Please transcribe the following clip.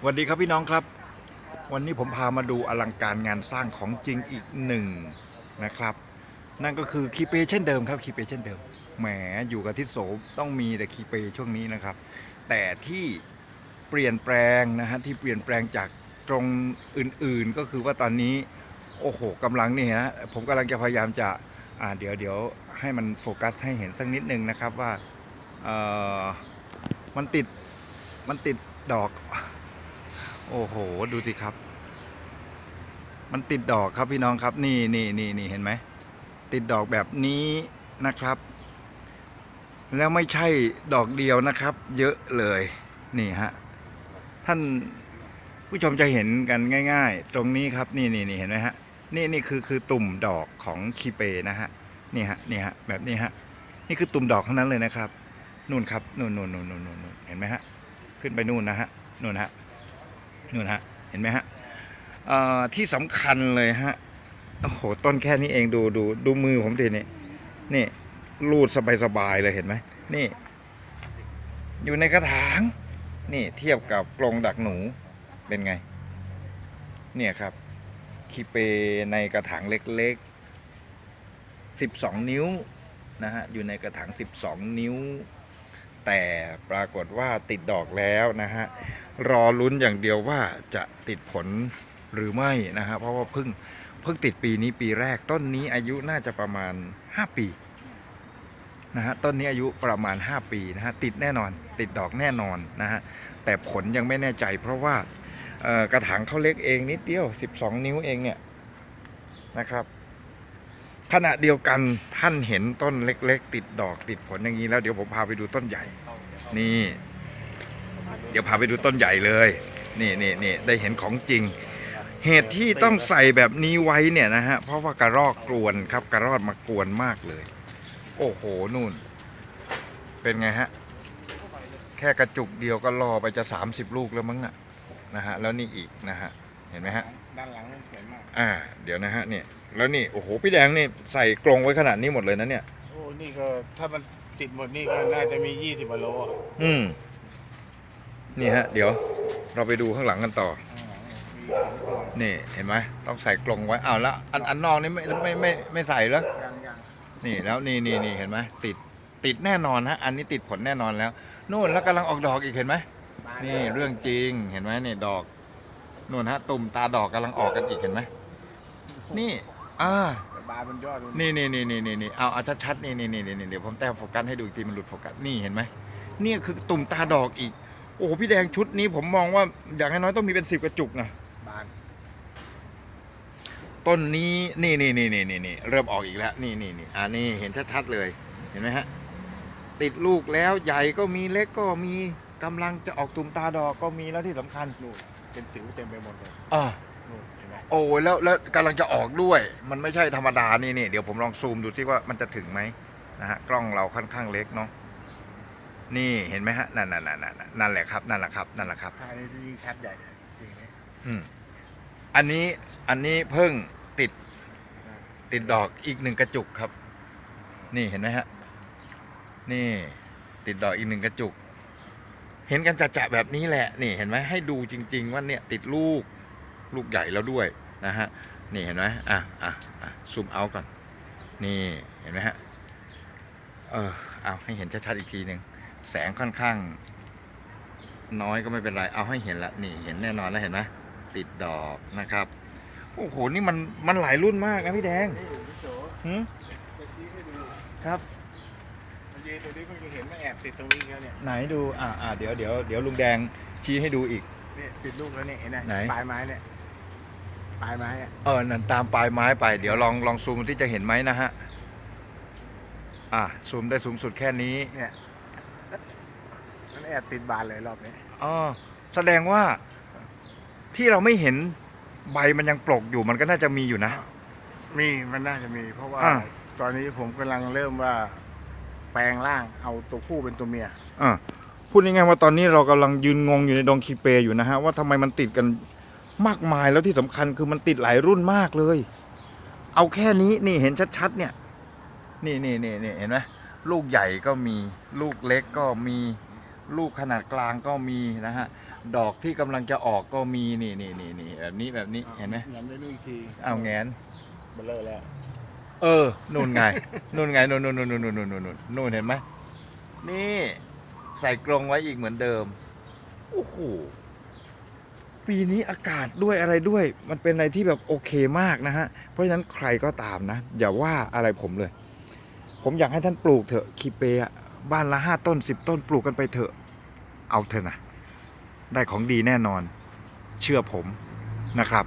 สวัสดีครับพี่น้องครับ วันนี้ผมพามาดูอลังการงานสร้างของจริงอีกหนึ่งนะครับ นั่นก็คือคีเปเช่นเดิมครับคีเปเช่นเดิมแหมอยู่กับทิศโสต้องมีแต่คีเปช่วงนี้นะครับ แต่ที่เปลี่ยนแปลงนะฮะที่เปลี่ยนแปลงจากตรงอื่นๆ ก็คือว่าตอนนี้โอ้โหกำลังนี่ฮะผมกำลังจะพยายามจะอ่าเดี๋ยวเดี๋ยวให้มันโฟกัสให้เห็นสักนิดนึงนะครับว่าเออมันติดมันติดดอก โอ้โห ดูสิครับ มันติดดอกครับพี่น้องครับ นี่นี่นี่นี่เห็นไหม ติดดอกแบบนี้นะครับ แล้วไม่ใช่ดอกเดียวนะครับ เยอะเลย นี่ฮะ ท่านผู้ชมจะเห็นกันง่าย ๆ ตรงนี้ครับ นี่นี่นี่เห็นไหมฮะ นี่นี่คือคือตุ่มดอกของคีเปนะฮะ นี่ฮะ นี่ฮะ แบบนี้ฮะ นี่คือตุ่มดอกทั้งนั้นเลยนะครับ นู่นครับ นู่นนู่นนู่นนู่นนู่นเห็นไหมฮะ ขึ้นไปนู่นนะฮะ นู่นฮะ นู่นฮะเห็นไหมฮะที่สำคัญเลยฮะโอ้โหต้นแค่นี้เองดูดูดูมือผมทีนี่นี่รูดสบายๆเลยเห็นไหมนี่ อยู่ในกระถาง นี่เทียบกับกรงดักหนูเป็นไง เนี่ยครับคีเปในกระถางเล็กๆ 12 นิ้วนะฮะอยู่ในกระถาง 12 นิ้ว แต่ปรากฏว่าติดดอกแล้วนะฮะรอลุ้นอย่างเดียวว่าจะติดผลหรือไม่นะฮะเพราะว่าเพิ่งเพิ่งติดปีนี้ปีแรกต้นนี้อายุน่าจะประมาณ 5 ปีนะฮะต้นนี้อายุประมาณ 5 ปีนะฮะติดแน่นอน ติดดอกแน่นอนนะฮะแต่ผลยังไม่แน่ใจ เพราะว่ากระถางเขาเล็กเองนิดเดียว 12 นิ้วเองเนี่ยนะครับ ขณะเดียวกันท่านเห็นต้นเล็ก ๆ ติดดอกติดผลอย่างนี้แล้วเดี๋ยวผมพาไปดูต้นใหญ่ นี่ เดี๋ยวพาไปดูต้นใหญ่เลย นี่นี่นี่ได้เห็นของจริง เหตุที่ต้องใส่แบบนี้ไว้เนี่ยนะฮะเพราะว่ากระรอกกรวนครับกระรอกมากวนมากเลย โอ้โหนู่น เป็นไงฮะแค่กระจุกเดียวก็รอไปจะ 30 ลูกแล้วมั้งน่ะนะฮะแล้วนี่อีกนะฮะ เห็นไหมฮะ ด้านหลังมันสวยมาก อ่า เดี๋ยวนะฮะเนี่ยแล้วนี่ โอ้โห พี่แดงนี่ใส่กรงไว้ขนาดนี้หมดเลยนะเนี่ย โอ้ นี่ก็ถ้ามันติดหมดนี่ก็น่าจะมี20กว่าโลอะอืม นี่ฮะ เดี๋ยวเราไปดูข้างหลังกันต่อ ข้างหลังมีสองตัวนี่เห็นไหมต้องใส่กรงไว้อ้าวแล้วอันอันนอกนี่ไม่ไม่ไม่ไม่ใส่แล้วยังยังนี่แล้วนี่นี่นี่เห็นไหมติดติดแน่นอนฮะอันนี้ติดผลแน่นอนแล้วนู่นแล้วกำลังออกดอกอีกเห็นไหมบานนี่เรื่องจริงเห็นไหมนี่ดอก นู่นฮะตุ่มตาดอกกำลังออกกันอีกเห็นไหมนี่อ่าแต่บานบนยอดมันนี่นี่นี่นี่นี่นี่เอาเอาชัดๆนี่นี่นี่นี่เดี๋ยวผมแต้มโฟกัสให้ดูอีกทีมันหลุดโฟกัสนี่เห็นไหมนี่คือตุ่มตาดอกอีก โอ้โหพี่แดงชุดนี้ผมมองว่าอย่างน้อยๆต้องมีเป็นสิบกระจุกนะบานต้นนี้นี่นี่นี่นี่นี่นี่เริ่มออกอีกแล้ว นี่นี่นี่อ่านี่เห็นชัดๆเลย เห็นไหมฮะติดลูกแล้วใหญ่ก็มีเล็กก็มี กำลังจะออกตุ่มตาดอกก็มีแล้วที่สำคัญนู่นเป็นสิวเต็มไปหมดเลยอ่านู่นเห็นไหมโอ้ยแล้วแล้วกำลังจะออกด้วย มันไม่ใช่ธรรมดานี่นี่เดี๋ยวผมลองซูมดูซิว่ามันจะถึงไหมนะฮะกล้องเราค่อนข้างเล็กเนาะนี่เห็นไหมฮะนั่นนั่นนั่นนั่นนั่นแหละครับนั่นแหละครับนั่นแหละครับทางนี้ที่ยิ่งชัดใหญ่เลยจริงไหมอืมอันนี้อันนี้เพิ่งติดติดดอกอีกหนึ่งกระจุกครับ นี่เห็นไหมฮะนี่ติดดอกอีกหนึ่งกระจุก เห็นกันจะๆแบบนี้แหละนี่เห็นไหมให้ดูจริง ๆ ว่าเนี่ยติดลูกลูกใหญ่แล้วด้วยนะฮะนี่เห็นไหมอะอะอะซูมเอาก่อนนี่เห็นไหมฮะเออเอาให้เห็นชัดๆอีกทีหนึ่งแสงค่อนข้าง น้อยก็ไม่เป็นไรเอาให้เห็นละนี่เห็นแน่นอนแล้วเห็นไหมติดดอกนะครับโอ้โหนี่มันมันหลายรุ่นมากนะพี่แดงหืมครับ ยืนตัวนี้เพิ่งจะเห็นว่าแอบติดตรงนี้แล้วเนี่ยไหนดูอ่าอ่าเดี๋ยวเดี๋ยวเดี๋ยวลุงแดงชี้ให้ดูอีกเนี่ยติดลูกแล้วเนี่ยเห็นไหมไหน ปลายไม้เนี่ยปลายไม้เนี่ยเออนั่นตามปลายไม้ไป เดี๋ยวลองลองซูมที่จะเห็นไหมนะฮะ อ่าซูมได้สูงสุดแค่นี้เนี่ยมันแอบติดบานเลยรอบนี้อ๋อแสดงว่าที่เราไม่เห็นใบมันยังปลกอยู่มันก็น่าจะมีอยู่นะ มีมันน่าจะมี เพราะว่าอ่า ตอนนี้ผมกำลังเริ่มว่า ปลงร่างเอาตัวผู้เป็นตัวเมีย อ่าพูดง่ายๆว่าตอนนี้เรากำลังยืนงงอยู่ในดงคีเปอยู่นะฮะว่าทำไมมันติดกันมากมายแล้วที่สำคัญคือมันติดหลายรุ่นมากเลย เอาแค่นี้นี่เห็นชัดๆเนี่ย นี่นี่นี่นี่เห็นไหมลูกใหญ่ก็มีลูกเล็กก็มีลูกขนาดกลางก็มีนะฮะดอกที่กำลังจะออกก็มีนี่นี่นี่นี่แบบนี้แบบนี้เห็นไหมงั้นได้ดูอีกทีอ้าวแงนเบลอแล้ว เออนู่นไงนู่นไงนู่นนู่นนู่นนู่นนู่นนู่นนู่นนู่นเห็นไหมนี่ใส่กรงไว้อีกเหมือนเดิมโอ้โหปีนี้อากาศด้วยอะไรด้วย มันเป็นอะไรที่แบบโอเคมากนะฮะ เพราะฉะนั้นใครก็ตามนะ อย่าว่าอะไรผมเลย ผมอยากให้ท่านปลูกเถอะคีเปะบ้านละห้าต้นสิบต้นปลูกกันไปเถอะ เอาเถอะนะ ได้ของดีแน่นอน เชื่อผมนะครับ